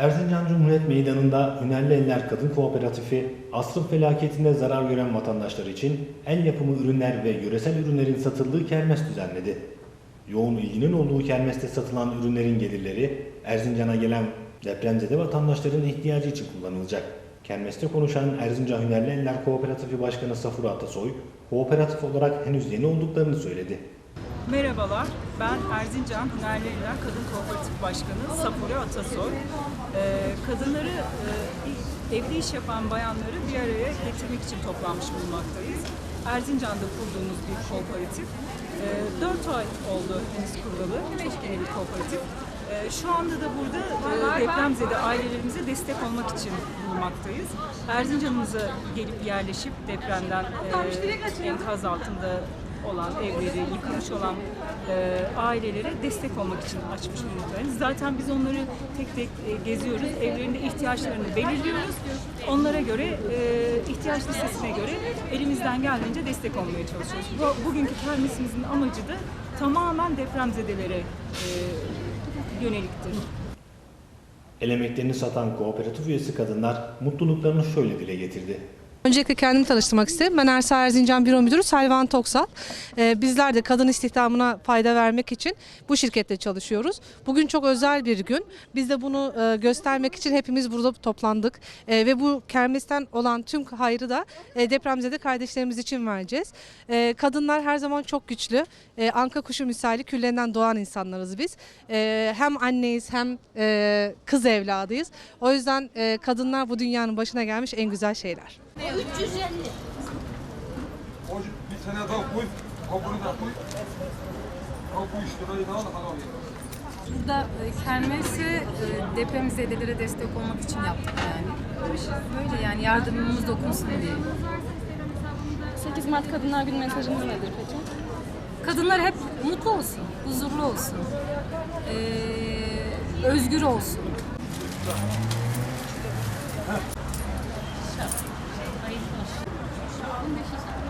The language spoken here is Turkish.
Erzincan Cumhuriyet Meydanı'nda Hünerli Eller Kadın Kooperatifi, asrın felaketinde zarar gören vatandaşlar için el yapımı ürünler ve yöresel ürünlerin satıldığı kermes düzenledi. Yoğun ilginin olduğu kermeste satılan ürünlerin gelirleri Erzincan'a gelen depremzede vatandaşların ihtiyacı için kullanılacak. Kermeste konuşan Erzincan Hünerli Eller Kooperatifi Başkanı Safur Atasoy, kooperatif olarak henüz yeni olduklarını söyledi. Merhabalar, ben Erzincan Hünerli Eller Kadın Kooperatif Başkanı Safure Atasoy. Ee, kadınları, e, evde iş yapan bayanları bir araya getirmek için toplanmış bulunmaktayız. Erzincan'da kurduğumuz bir kooperatif. Ee, 4 ay oldu henüz kurulalı, çok yeni bir kooperatif. Ee, şu anda da burada e, depremzede ailelerimize destek olmak için bulunmaktayız. Erzincan'ımıza gelip yerleşip depremden e, enkaz altında olan evleri, yıkılmış olan e, ailelere destek olmak için açmış bulunmaktayız. Zaten biz onları tek tek e, geziyoruz. Evlerinde ihtiyaçlarını belirliyoruz. Onlara göre, e, ihtiyaç listesine göre elimizden geldiğince destek olmaya çalışıyoruz. Bu, bugünkü kermesimizin amacı da tamamen depremzedelere e, yöneliktir. El emeklerini satan kooperatif üyesi kadınlar mutluluklarını şöyle dile getirdi. Öncelikle kendimi tanıştırmak isterim. Ben Ersa Erzincan Büro Müdürü Selvan Toksal. Ee, bizler de kadın istihdamına fayda vermek için bu şirkette çalışıyoruz. Bugün çok özel bir gün. Biz de bunu e, göstermek için hepimiz burada toplandık. E, ve bu kermesten olan tüm hayrı da e, depremzede kardeşlerimiz için vereceğiz. Kadınlar her zaman çok güçlü. E, anka kuşu misali küllerinden doğan insanlarız biz. Hem anneyiz hem kız evladıyız. O yüzden kadınlar bu dünyanın başına gelmiş en güzel şeyler. O bir tane daha koy, kabuğunu da koy. Al bu işleri de al, al al. Burada e, kermesi e, depremzedelere destek olmak için yaptık yani. Böyle yani yardımımız dokunsun diye. 8 Mart Kadınlar Günü mesajınız nedir peki? Kadınlar hep mutlu olsun, huzurlu olsun, e, özgür olsun. 15 Nisan.